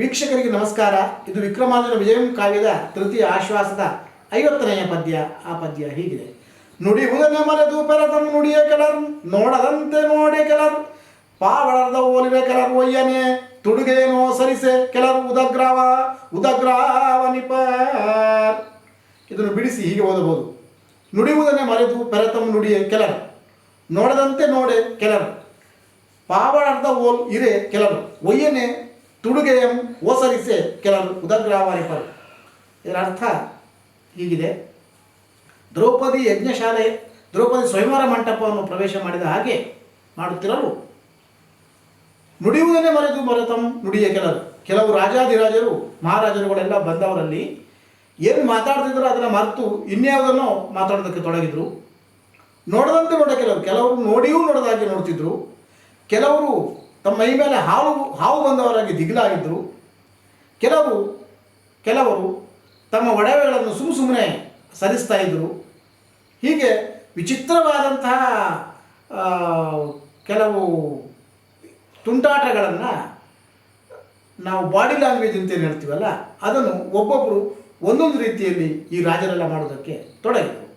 ವೀಕ್ಷಕರಿಗೆ ನಮಸ್ಕಾರ. ಇದು ವಿಕ್ರಮಾದಿನ ವಿಜಯಂ ಕಾವ್ಯದ ತೃತೀಯ ಆಶ್ವಾಸದ ಐವತ್ತನೆಯ ಪದ್ಯ. ಆ ಪದ್ಯ ಹೀಗಿದೆ. ನುಡಿಯುವುದನ್ನೇ ಮರೆದು ಪೆರತಂ ನುಡಿಯ ಕೆಲರ್, ನೋಡದಂತೆ ನೋಡಿ ಕೆಲರ್. ಪಾವಳದ ಓಲಿನ ಕೆಲರ್ ಒಯ್ಯನೆ ತುಡುಗೇನೋ ಸರಿಸೆ ಕೆಲರ್ ಉದಗ್ರಾವ ಉದಗ್ರಾವ ನಿಪಾರ್. ಇದನ್ನು ಬಿಡಿಸಿ ಹೀಗೆ ಓದಬಹುದು. ನುಡಿಯುವುದನ್ನೇ ಮರೆತು ಪೆರತಂ ನುಡಿಯ ಕೆಲರು, ನೋಡದಂತೆ ನೋಡೆ ಕೆಲರು. ಪಾವಳರ್ಧ ಓಲ್ ಇರೆ ಕೆಲರು, ಒಯ್ಯನೆ ತುಡುಗೆಯಂ ಓಸರಿಸೆ ಕೆಲರು ಉದಗ್ರಾವರಿಪರು. ಇದರ ಅರ್ಥ ಹೀಗಿದೆ. ದ್ರೌಪದಿ ಯಜ್ಞಶಾಲೆ, ದ್ರೌಪದಿ ಸ್ವಯಂವರ ಮಂಟಪವನ್ನು ಪ್ರವೇಶ ಮಾಡಿದ ಹಾಗೆ ಮಾಡುತ್ತಿರಲು. ನುಡಿಯುವುದನ್ನೇ ಮರೆತು ಮರೆತಂ ನುಡಿಯ ಕೆಲವರು ಕೆಲವು ರಾಜಾಧಿರಾಜರು, ಮಹಾರಾಜರುಗಳೆಲ್ಲ ಬಂದವರಲ್ಲಿ ಏನು ಮಾತಾಡ್ತಿದ್ರು ಅದನ್ನು ಮರೆತು ಇನ್ಯಾವುದನ್ನೋ ಮಾತಾಡೋದಕ್ಕೆ ತೊಡಗಿದ್ರು. ನೋಡದಂತೆ ನೋಡ ಕೆಲವರು ಕೆಲವರು ನೋಡಿಯೂ ನೋಡದಾಗಿ ನೋಡ್ತಿದ್ರು. ಕೆಲವರು ತಮ್ಮ ಮೈ ಮೇಲೆ ಹಾವು ಹಾವು ಬಂದವರಾಗಿ ದಿಗಿಲಾಗಿದ್ದರು. ಕೆಲವರು ಕೆಲವರು ತಮ್ಮ ಒಡವೆಗಳನ್ನು ಸುಮ್ಮ ಸುಮ್ಮನೆ ಸರಿಸ್ತಾ ಇದ್ದರು. ಹೀಗೆ ವಿಚಿತ್ರವಾದಂತಹ ಕೆಲವು ತುಂಟಾಟಗಳನ್ನು ನಾವು ಬಾಡಿ ಲ್ಯಾಂಗ್ವೇಜ್ ಅಂತ ಏನು ಹೇಳ್ತೀವಲ್ಲ, ಅದನ್ನು ಒಬ್ಬೊಬ್ಬರು ಒಂದೊಂದು ರೀತಿಯಲ್ಲಿ ಈ ರಾಜರೆಲ್ಲ ಮಾಡೋದಕ್ಕೆ ತೊಡಗಿದೆ